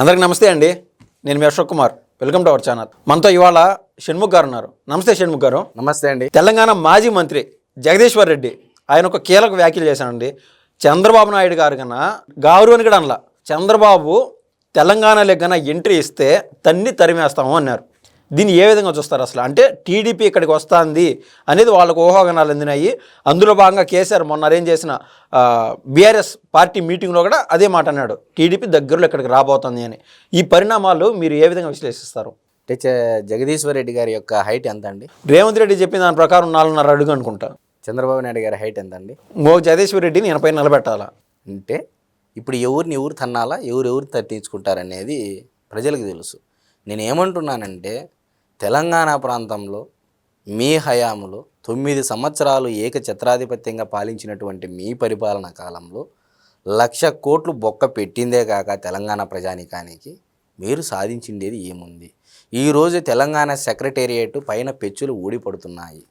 అందరికి నమస్తే అండి. నేను మీ Ashok Kumar. Welcome to our channel. మనతో ఇవాళ షణ్ముఖ్ గారు ఉన్నారు. నమస్తే షణ్ముఖ్ గారు. నమస్తే అండి. తెలంగాణ మాజీ మంత్రి జగదీశ్వర్ రెడ్డి ఆయన ఒక కీలక వ్యాఖ్యలు చేశానండి చంద్రబాబు నాయుడు గారు కన్నా గారు అని కూడా అనలా. చంద్రబాబు తెలంగాణలో కన్నా ఎంట్రీ ఇస్తే తన్ని తరిమేస్తాము అన్నారు. దీన్ని ఏ విధంగా చూస్తారు అసలు? అంటే టీడీపీ ఇక్కడికి వస్తుంది అనేది వాళ్ళకు ఊహాగానాలు అందినాయి. అందులో భాగంగా కేసీఆర్ మొన్న అరేంజ్ చేసిన బీఆర్ఎస్ పార్టీ మీటింగ్లో కూడా అదే మాట అన్నాడు. టీడీపీ దగ్గరలో ఇక్కడికి రాబోతుంది అని. ఈ పరిణామాలు మీరు ఏ విధంగా విశ్లేషిస్తారు? అంటే జగదీశ్వర్ రెడ్డి గారి యొక్క హైట్ ఎంత అండి? రేవంత్ రెడ్డి చెప్పిన దాని ప్రకారం నాలుగున్నర అడుగు అనుకుంటా. చంద్రబాబు నాయుడు గారి హైట్ ఎంత అండి? మో జగదీశ్వర్ రెడ్డిని ఎనపై నిలబెట్టాలా? అంటే ఇప్పుడు ఎవరిని ఎవరు తన్నాలా? ఎవరు ఎవరు తట్టించుకుంటారనేది ప్రజలకు తెలుసు. నేను ఏమంటున్నానంటే తెలంగాణ ప్రాంతంలో మీ హయాంలో తొమ్మిది సంవత్సరాలు ఏక ఛత్రాధిపత్యంగా పాలించినటువంటి మీ పరిపాలన కాలంలో లక్ష కోట్లు బొక్క పెట్టిందే కాక తెలంగాణ ప్రజానికానికి మీరు సాధించిండేది ఏముంది? ఈరోజు తెలంగాణ సెక్రటేరియట్ పైన పెచ్చులు ఊడిపడుతున్నాయి.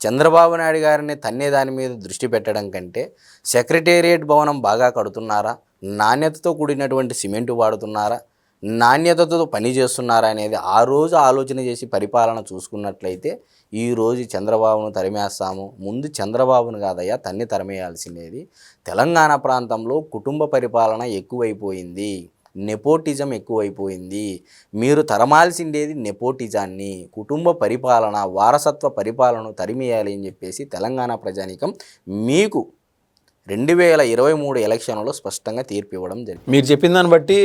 చంద్రబాబు నాయుడు గారిని తన్నే దాని మీద దృష్టి పెట్టడం కంటే సెక్రటేరియట్ భవనం బాగా కడుతున్నారా? నాణ్యతతో కూడినటువంటి సిమెంటు వాడుతున్నారా? నాణ్యతతో పనిచేస్తున్నారా అనేది ఆ రోజు ఆలోచన చేసి పరిపాలన చూసుకున్నట్లయితే ఈ రోజు చంద్రబాబును తరిమేస్తాము. ముందు చంద్రబాబును కాదయ్యా తన్ని తరిమేయాల్సిందేది. తెలంగాణ ప్రాంతంలో కుటుంబ పరిపాలన ఎక్కువైపోయింది. నెపోటిజం ఎక్కువైపోయింది. మీరు తరమాల్సిండేది నెపోటిజాన్ని. కుటుంబ పరిపాలన వారసత్వ పరిపాలన తరిమేయాలి అని చెప్పేసి తెలంగాణ ప్రజానికం మీకు రెండు వేల ఇరవై మూడు ఎలక్షన్లో స్పష్టంగా తీర్పు ఇవ్వడం జరిగింది. మీరు చెప్పిన దాన్ని బట్టి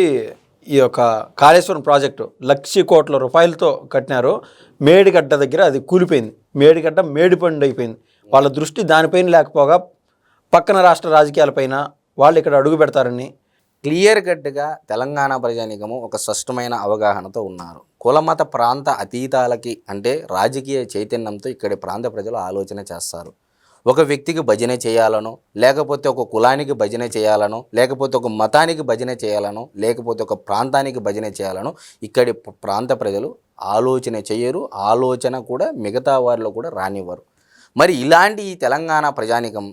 ఈ యొక్క కాళేశ్వరం ప్రాజెక్టు లక్ష కోట్ల రూపాయలతో కట్టినారు. మేడిగడ్డ దగ్గర అది కూలిపోయింది. మేడిగడ్డ మేడిపండు అయిపోయింది వాళ్ళ దృష్టి దానిపైన లేకపోగా పక్కన రాష్ట్ర రాజకీయాలపైన వాళ్ళు ఇక్కడ అడుగు పెడతారని క్లియర్ కట్గా తెలంగాణ ప్రజానీకము ఒక స్పష్టమైన అవగాహనతో ఉన్నారు. కులమత ప్రాంత అతీతాలకి అంటే రాజకీయ చైతన్యంతో ఇక్కడి ప్రాంత ప్రజలు ఆలోచన చేస్తారు. ఒక వ్యక్తికి భజన చేయాలనో లేకపోతే ఒక కులానికి భజన చేయాలనో లేకపోతే ఒక మతానికి భజన చేయాలనో లేకపోతే ఒక ప్రాంతానికి భజన చేయాలనో ఇక్కడి ప్రాంత ప్రజలు ఆలోచన చేయరు ఆలోచన కూడా మిగతా వారిలో కూడా రానివ్వరు. మరి ఇలాంటి ఈ తెలంగాణ ప్రజానికం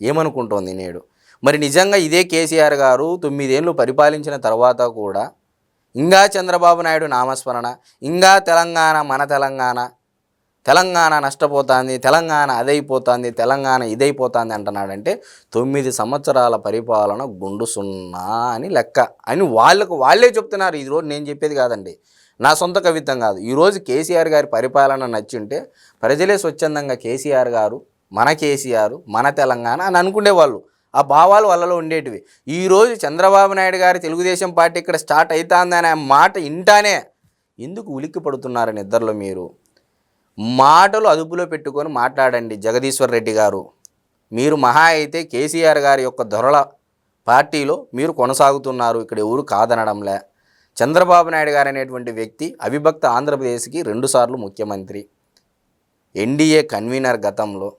ఏమనుకుంటోంది నేడు? మరి నిజంగా ఇదే కేసీఆర్ గారు తొమ్మిదేళ్ళు పరిపాలించిన తర్వాత కూడా ఇంకా చంద్రబాబు నాయుడు నామస్మరణ ఇంకా తెలంగాణ మన తెలంగాణ తెలంగాణ నష్టపోతుంది తెలంగాణ అదైపోతుంది తెలంగాణ ఇదైపోతుంది అంటున్నాడంటే తొమ్మిది సంవత్సరాల పరిపాలన గుండు సున్నా అని లెక్క. అని వాళ్ళకు వాళ్ళే చెప్తున్నారు. ఈరోజు నేను చెప్పేది కాదండి. నా సొంత కవిత్వం కాదు. ఈరోజు కేసీఆర్ గారి పరిపాలన నచ్చుంటే ప్రజలే స్వచ్ఛందంగా కేసీఆర్ గారు మన కేసీఆర్ మన తెలంగాణ అని అనుకునేవాళ్ళు. ఆ భావాలు వాళ్ళలో ఉండేటివి. ఈరోజు చంద్రబాబు నాయుడు గారి తెలుగుదేశం పార్టీ ఇక్కడ స్టార్ట్ అవుతుందనే మాట ఇంటానే. ఎందుకు ఉలిక్కి పడుతున్నారని ఇద్దరిలో మీరు? మాటలు అదుపులో పెట్టుకొని మాట్లాడండి జగదీశ్వర్ రెడ్డి గారు. మీరు మహా అయితే కేసీఆర్ గారి యొక్క దొరల పార్టీలో మీరు కొనసాగుతున్నారు. ఇక్కడ ఎవరు కాదనడంలే. చంద్రబాబు నాయుడు గారు అనేటువంటి వ్యక్తి అవిభక్త ఆంధ్రప్రదేశ్కి రెండుసార్లు ముఖ్యమంత్రి. ఎన్డీఏ కన్వీనర్ గతంలో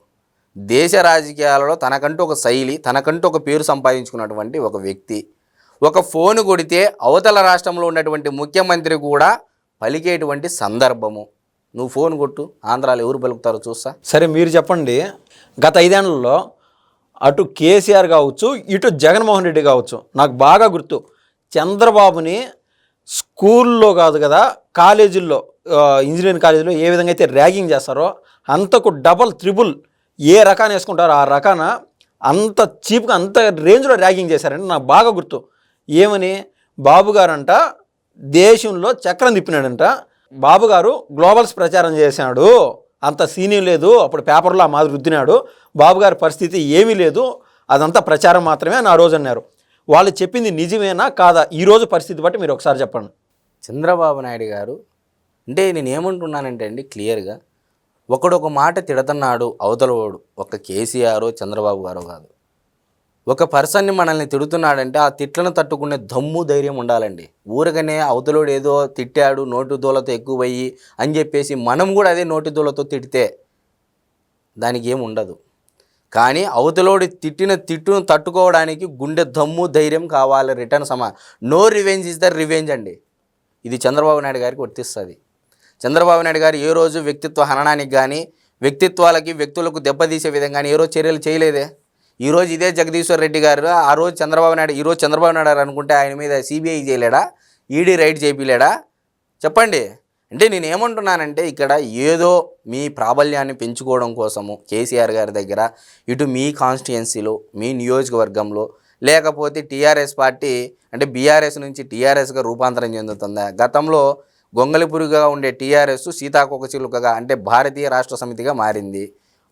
దేశ రాజకీయాలలో తనకంటూ ఒక శైలి తనకంటూ ఒక పేరు సంపాదించుకున్నటువంటి ఒక వ్యక్తి. ఒక ఫోన్ కొడితే అవతల రాష్ట్రంలో ఉన్నటువంటి ముఖ్యమంత్రి కూడా పలికేటువంటి సందర్భము. నువ్వు ఫోన్ కొట్టు ఆంధ్రాలో ఎవరు పలుకుతారో చూస్తా. సరే మీరు చెప్పండి. గత ఐదేళ్ళలో అటు కేసీఆర్ కావచ్చు ఇటు జగన్మోహన్ రెడ్డి కావచ్చు నాకు బాగా గుర్తు. చంద్రబాబుని స్కూల్లో కాదు కదా కాలేజీల్లో ఇంజనీరింగ్ కాలేజీలో ఏ విధంగా అయితే ర్యాగింగ్ చేస్తారో అంతకు డబల్ త్రిబుల్ ఏ రకాన్ని వేసుకుంటారో ఆ రకాన అంత చీప్గా అంత రేంజ్లో ర్యాగింగ్ చేశారంటే నాకు బాగా గుర్తు. ఏమని? బాబు గారంట దేశంలో చక్రం తిప్పినాడంట బాబు గారు గ్లోబల్స్ ప్రచారం చేశాడు. అంత సీనియర్ లేదు. అప్పుడు పేపర్లో ఆ మాదిరి రుద్దినాడు. బాబు గారి పరిస్థితి ఏమీ లేదు. అదంతా ప్రచారం మాత్రమే అని ఆ రోజు అన్నారు. వాళ్ళు చెప్పింది నిజమేనా కాదా? ఈరోజు పరిస్థితి బట్టి మీరు ఒకసారి చెప్పండి. చంద్రబాబు నాయుడు గారు అంటే నేను ఏమంటున్నానంటే అండి క్లియర్గా ఒకడు ఒక మాట తిడుతున్నాడు అవతలవాడు ఒక కేసీఆర్ చంద్రబాబు గారు కాదు. ఒక పర్సన్ని మనల్ని తిడుతున్నాడంటే ఆ తిట్లను తట్టుకునే దమ్ము ధైర్యం ఉండాలండి. ఊరకనే అవతలోడు ఏదో తిట్టాడు నోటి దూలతో ఎక్కువయ్యి అని చెప్పేసి మనం కూడా అదే నోటి దూలతో తిడితే దానికి ఏం ఉండదు. కానీ అవతలోడి తిట్టిన తిట్టును తట్టుకోవడానికి గుండె దమ్ము ధైర్యం కావాలి రిటర్న్ సమా no revenge is the revenge అండి. ఇది చంద్రబాబు నాయుడు గారికి వర్తిస్తుంది. చంద్రబాబు నాయుడు గారు ఏ రోజు వ్యక్తిత్వ హననానికి కానీ వ్యక్తిత్వాలకి వ్యక్తులకు దెబ్బతీసే విధంగా కానీ ఏ రోజు చర్యలు చేయలేదే? ఈరోజు ఇదే జగదీశ్వర్ రెడ్డి గారు ఆ రోజు చంద్రబాబు నాయుడు ఈ రోజు చంద్రబాబు నాయుడు గారు అనుకుంటే ఆయన మీద సిబిఐ చేయలేడా? ఈడీ రైడ్ చేపిలేడా? చెప్పండి. అంటే నేను ఏమంటున్నానంటే ఇక్కడ ఏదో మీ ప్రాబల్యాన్ని పెంచుకోవడం కోసము కేసీఆర్ గారి దగ్గర ఇటు మీ కాన్స్టిట్యుయెన్సీలో మీ నియోజకవర్గంలో లేకపోతే టీఆర్ఎస్ పార్టీ అంటే బీఆర్ఎస్ నుంచి టీఆర్ఎస్గా రూపాంతరం చెందుతుందా? గతంలో గొంగలిపురిగా ఉండే టీఆర్ఎస్ సీతాకోకచిలుకగా అంటే భారతీయ రాష్ట్ర సమితిగా మారింది.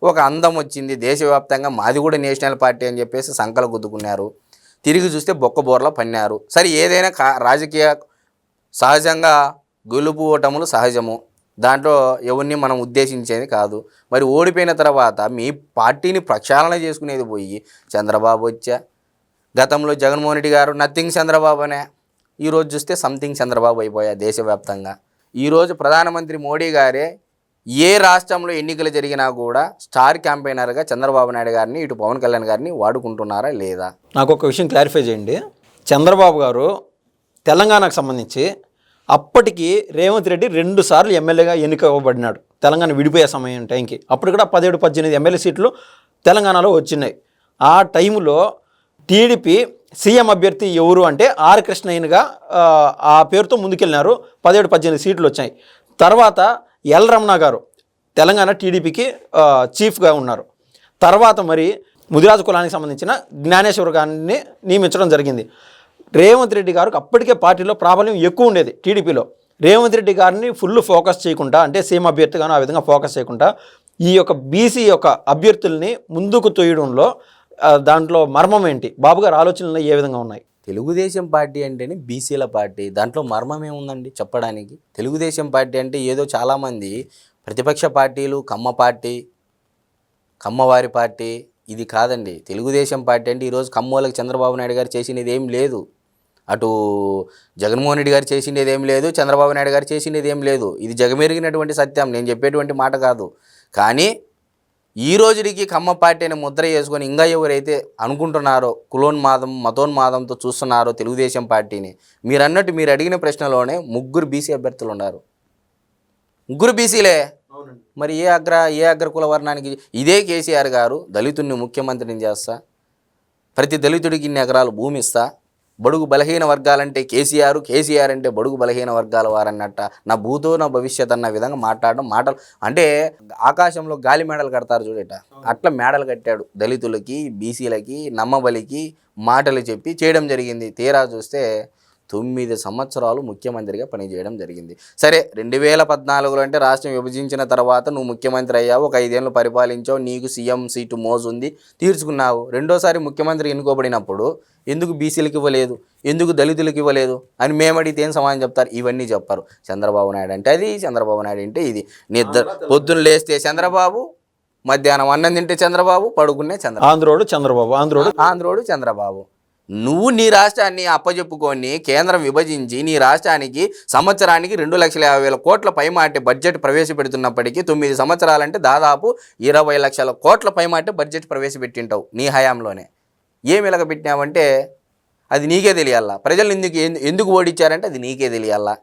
ఒక అందం వచ్చింది. దేశవ్యాప్తంగా మాది కూడా నేషనల్ పార్టీ అని చెప్పేసి సంకలు గుద్దుకున్నారు. తిరిగి చూస్తే బొక్క బోర్లా పన్నారు సరే ఏదైనా కా రాజకీయ సహజంగా గెలుపు ఓటములు సహజము. దాంట్లో ఎవరిని మనం ఉద్దేశించేది కాదు. మరి ఓడిపోయిన తర్వాత మీ పార్టీని ప్రక్షాళన చేసుకునేది పోయి చంద్రబాబు వచ్చా? గతంలో జగన్మోహన్ రెడ్డి గారు నథింగ్ చంద్రబాబు అనే ఈరోజు చూస్తే సంథింగ్ చంద్రబాబు అయిపోయా దేశవ్యాప్తంగా. ఈరోజు ప్రధానమంత్రి మోడీ గారే ఏ రాష్ట్రంలో ఎన్నికలు జరిగినా కూడా స్టార్ క్యాంపెయినర్గా చంద్రబాబు నాయుడు గారిని ఇటు పవన్ కళ్యాణ్ గారిని వాడుకుంటున్నారా లేదా? నాకు ఒక విషయం క్లారిఫై చేయండి. చంద్రబాబు గారు తెలంగాణకు సంబంధించి అప్పటికి రేవంత్ రెడ్డి రెండు సార్లు ఎమ్మెల్యేగా ఎన్నికవ్వబడినాడు. తెలంగాణ విడిపోయే సమయం టైంకి. అప్పుడు కూడా పదిహేడు పద్దెనిమిది ఎమ్మెల్యే సీట్లు తెలంగాణలో వచ్చినాయి. ఆ టైంలో టీడీపీ సీఎం అభ్యర్థి ఎవరు అంటే ఆర్ కృష్ణయ్యన్గా ఆ, ఆ పేరుతో ముందుకెళ్ళినారు. పదిహేడు పద్దెనిమిది సీట్లు వచ్చాయి. తర్వాత ఎల్ రమణ గారు తెలంగాణ టీడీపీకి చీఫ్గా ఉన్నారు. తర్వాత మరి ముదిరాజు కులానికి సంబంధించిన జ్ఞానేశ్వర్ గారిని నియమించడం జరిగింది. రేవంత్ రెడ్డి గారికి అప్పటికే పార్టీలో ప్రాబల్యం ఎక్కువ ఉండేది టీడీపీలో. రేవంత్ రెడ్డి గారిని ఫుల్ ఫోకస్ చేయకుండా అంటే సేమ్ అభ్యర్థిగాను ఆ విధంగా ఫోకస్ చేయకుండా ఈ యొక్క బీసీ యొక్క అభ్యర్థుల్ని ముందుకు తోయడంలో దాంట్లో మర్మం ఏంటి? బాబు గారు ఆలోచనలు ఏ విధంగా ఉన్నాయి? తెలుగుదేశం పార్టీ అంటేనే బీసీల పార్టీ. దాంట్లో మర్మం ఏముందండి చెప్పడానికి? తెలుగుదేశం పార్టీ అంటే ఏదో చాలామంది ప్రతిపక్ష పార్టీలు కమ్మ పార్టీ కమ్మవారి పార్టీ ఇది కాదండి. తెలుగుదేశం పార్టీ అంటే ఈరోజు కమ్మోళ్ళకి చంద్రబాబు నాయుడు గారు చేసినది ఏం లేదు. అటు జగన్మోహన్ రెడ్డి గారు చేసిండేది ఏం లేదు చంద్రబాబు నాయుడు గారు చేసిండేది ఏం లేదు. ఇది జగమెరిగినటువంటి సత్యం. నేను చెప్పేటువంటి మాట కాదు. కానీ ఈ రోజుకి కమ్మ పార్టీ అనే ముద్ర వేసుకొని ఇంకా ఎవరైతే అనుకుంటున్నారో కులోన్మాదం మతోన్మాదంతో చూస్తున్నారో తెలుగుదేశం పార్టీని మీరు అన్నట్టు మీరు అడిగిన ప్రశ్నలోనే ముగ్గురు బీసీ అభ్యర్థులు ఉన్నారు. ముగ్గురు బీసీలే? మరి ఏ అగ్ర ఏ అగ్రకుల వర్ణానికి? ఇదే కేసీఆర్ గారు దళితుడిని ముఖ్యమంత్రిని చేస్తా ప్రతి దళితుడికి ఇన్ని ఎకరాలు భూమి ఇస్తా బడుగు బలహీన వర్గాలంటే కేసీఆర్ కేసీఆర్ అంటే బడుగు బలహీన వర్గాల వారన్నట్ట. నా భూతో నా భవిష్యత్ అన్న విధంగా మాట్లాడడం మాటలు. అంటే ఆకాశంలో గాలి మేడలు కడతారు చూడట. అట్లా మేడలు కట్టాడు దళితులకి బీసీలకి నమ్మబలికి మాటలు చెప్పి చేయడం జరిగింది. తీరా చూస్తే తొమ్మిది సంవత్సరాలు ముఖ్యమంత్రిగా పనిచేయడం జరిగింది. సరే రెండు వేల పద్నాలుగులో అంటే రాష్ట్రం విభజించిన తర్వాత నువ్వు ముఖ్యమంత్రి అయ్యావు ఒక ఐదేళ్ళు పరిపాలించావు నీకు సీఎం సీటు మోజు ఉంది తీర్చుకున్నావు. రెండోసారి ముఖ్యమంత్రి ఎన్నుకోబడినప్పుడు ఎందుకు బీసీలకు ఇవ్వలేదు ఎందుకు దళితులకు ఇవ్వలేదు అని మేము అడిగితే ఏం సమాధానం చెప్తారు? ఇవన్నీ చెప్పారు. చంద్రబాబు నాయుడు అంటే అది చంద్రబాబు నాయుడు అంటే ఇది. నిద్ర పొద్దున్న లేస్తే చంద్రబాబు మధ్యాహ్నం అన్నం తింటే చంద్రబాబు పడుకునే చంద్రబాబు. ఆంధ్రోడు చంద్రబాబు ఆంధ్రోడు ఆంధ్రోడు చంద్రబాబు. నువ్వు నీ రాష్ట్రాన్ని అప్పజెప్పుకొని కేంద్రం విభజించి నీ రాష్ట్రానికి సంవత్సరానికి రెండు లక్షల యాభై వేల కోట్ల పైమాటే బడ్జెట్ ప్రవేశపెడుతున్నప్పటికీ తొమ్మిది సంవత్సరాలంటే దాదాపు ఇరవై లక్షల కోట్ల పైమాటే బడ్జెట్ ప్రవేశపెట్టింటావు నీ హయాంలోనే. ఏమి ఇలాగ పెట్టినావంటే అది నీకే తెలియాలా? ప్రజలు ఎందుకు ఎందు- ఎందుకు ఓడిచ్చారంటే అది నీకే తెలియాలా?